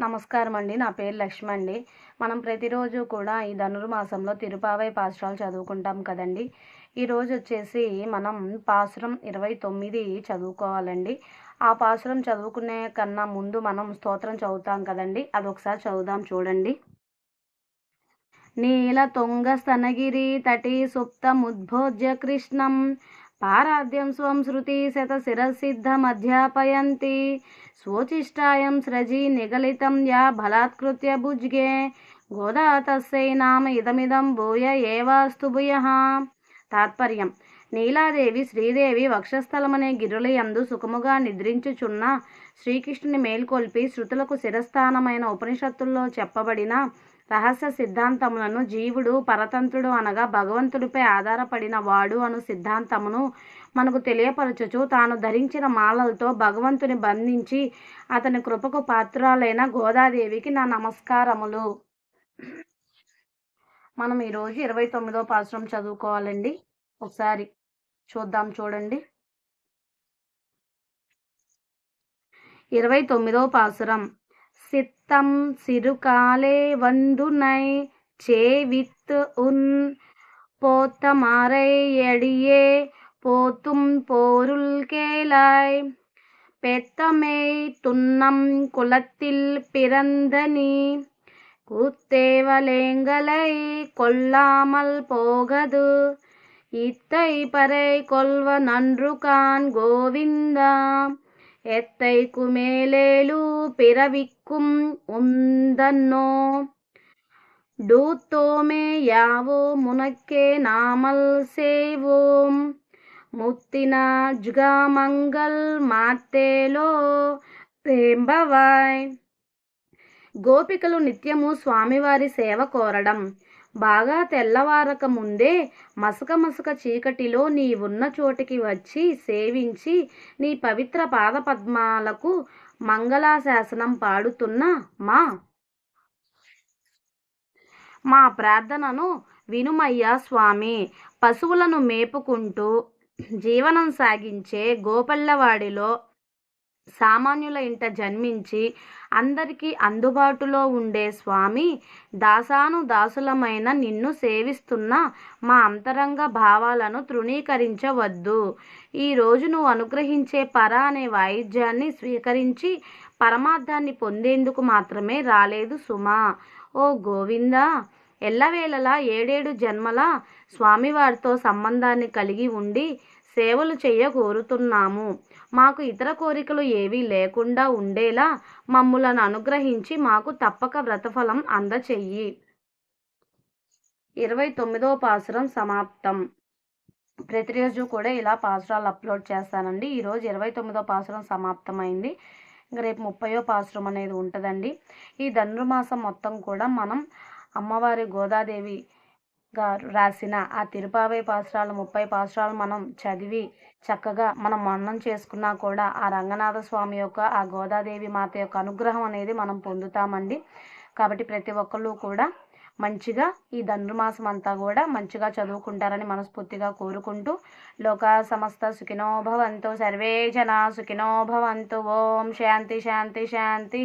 నమస్కారం అండి నా పేరు లక్ష్మి అండి మనం ప్రతిరోజు కూడా ఈ ధనుర్మాసంలో తిరుపావై పాసురాలు చదువుకుంటాం కదండి. ఈరోజు వచ్చేసి మనం పాసురం ఇరవై తొమ్మిది చదువుకోవాలండి. ఆ పాసురం చదువుకునే కన్నా ముందు మనం స్తోత్రం చదువుతాం కదండి. అదొకసారి చదువుదాం చూడండి. నీల తొంగ స్తనగిరి తటి సుప్తముద్భోజ్య కృష్ణం పారాద్యం స్వం శృతి శత శిరసిద్ధమధ్యాపయంతి. స్వోచిష్టాయం స్రజి నిగలితం యా బలాత్కృత్య భుజ్గే. గోదా తస్సై నామ ఇదమిదం భూయ ఏవాస్తు భూయ. తాత్పర్యం. నీలాదేవి శ్రీదేవి వక్షస్థలమనే గిరులయందు సుఖముగా నిద్రించుచున్న శ్రీకృష్ణుని మేల్కొల్పి శృతులకు శిరస్థానమైన ఉపనిషత్తుల్లో చెప్పబడిన రహస్య సిద్ధాంతములను జీవుడు పరతంత్రుడు అనగా భగవంతుడిపై ఆధారపడిన వాడు అను సిద్ధాంతమును మనకు తెలియపరచుచు తాను ధరించిన మాలలతో భగవంతుని బంధించి అతని కృపకు పాత్రాలైన గోదాదేవికి నా నమస్కారములు. మనం ఈరోజు ఇరవై తొమ్మిదో పాశ్రం చదువుకోవాలండి. ఒకసారి చూద్దాం చూడండి. ఇరవై తొమ్మిదో పాసురం சித்தம் சிறுகாலே வந்துனை சேவித்து உன் போத்தமாரை எடியே போத்தும் போருள் கேளாய். பெத்தமே துன்னம் குலத்தில் பிறந்த நீ கூத்தேவலேங்களை கொல்லாமல் போகது. இத்தை பறை கொள்வ நன்று கான் கோவிந்தா. எத்தை குமேலேலு பிறவிக்கும் உந்தன்னோ டூத்தோமே யாவோ முனக்கே நாமல் சேவோம் ముత్తిన జుగామంగల్ మాతేలో ప్రేంబవాయ్ గోపికలు నిత్యము స్వామివారి సేవ కోరడం బాగా తెల్లవారక ముందే మసక మసక చీకటిలో నీ ఉన్న చోటికి వచ్చి సేవించి నీ పవిత్ర పాదపద్మాలకు మంగళాశాసనం పాడుతున్న మా. మా ప్రార్థనను వినుమయ్యా స్వామి. పశువులను మేపుకుంటూ జీవనం సాగించే గోపల్లవాడిలో సామాన్యుల ఇంట జన్మించి అందరికీ అందుబాటులో ఉండే స్వామి దాసాను దాసులమైన నిన్ను సేవిస్తున్న మా అంతరంగ భావాలను తృణీకరించవద్దు. ఈరోజు నువ్వు అనుగ్రహించే పర అనే వాయిద్యాన్ని స్వీకరించి పరమార్థాన్ని పొందేందుకు మాత్రమే రాలేదు సుమా. ఓ గోవిందా ఎల్లవేళలా ఏడేడు జన్మల స్వామివారితో సంబంధాన్ని కలిగి ఉండి సేవలు చేయ కోరుతున్నాము మాకు ఇతర కోరికలు ఏవీ లేకుండా ఉండేలా మమ్ములను అనుగ్రహించి మాకు తప్పక వ్రతఫలం అందచెయ్యి. ఇరవై తొమ్మిదో పాసురం సమాప్తం. ప్రతిరోజు కూడా ఇలా పాసురాలు అప్లోడ్ చేస్తానండి. ఈరోజు ఇరవై తొమ్మిదో పాసురం సమాప్తమైంది. ఇంకా రేపు ముప్పయో పాసురం అనేది ఉంటుందండి. ఈ ధనుర్మాసం మొత్తం కూడా మనం అమ్మవారి గోదాదేవి గారు రాసిన ఆ తిరుపావై పాసురాలు ముప్పై పాసురాలు మనం చదివి చక్కగా మనం మన్నం చేసుకున్నా కూడా ఆ రంగనాథ స్వామి యొక్క ఆ గోదాదేవి మాత యొక్క అనుగ్రహం అనేది మనం పొందుతామండి. కాబట్టి ప్రతి ఒక్కళ్ళు కూడా మంచిగా ఈ ధనుర్మాసం అంతా కూడా మంచిగా చదువుకుంటారని మనస్ఫూర్తిగా కోరుకుంటూ లోక సమస్త సుఖినోభవంతు సర్వే జన సుఖినోభవంతు ఓం శాంతి శాంతి శాంతి.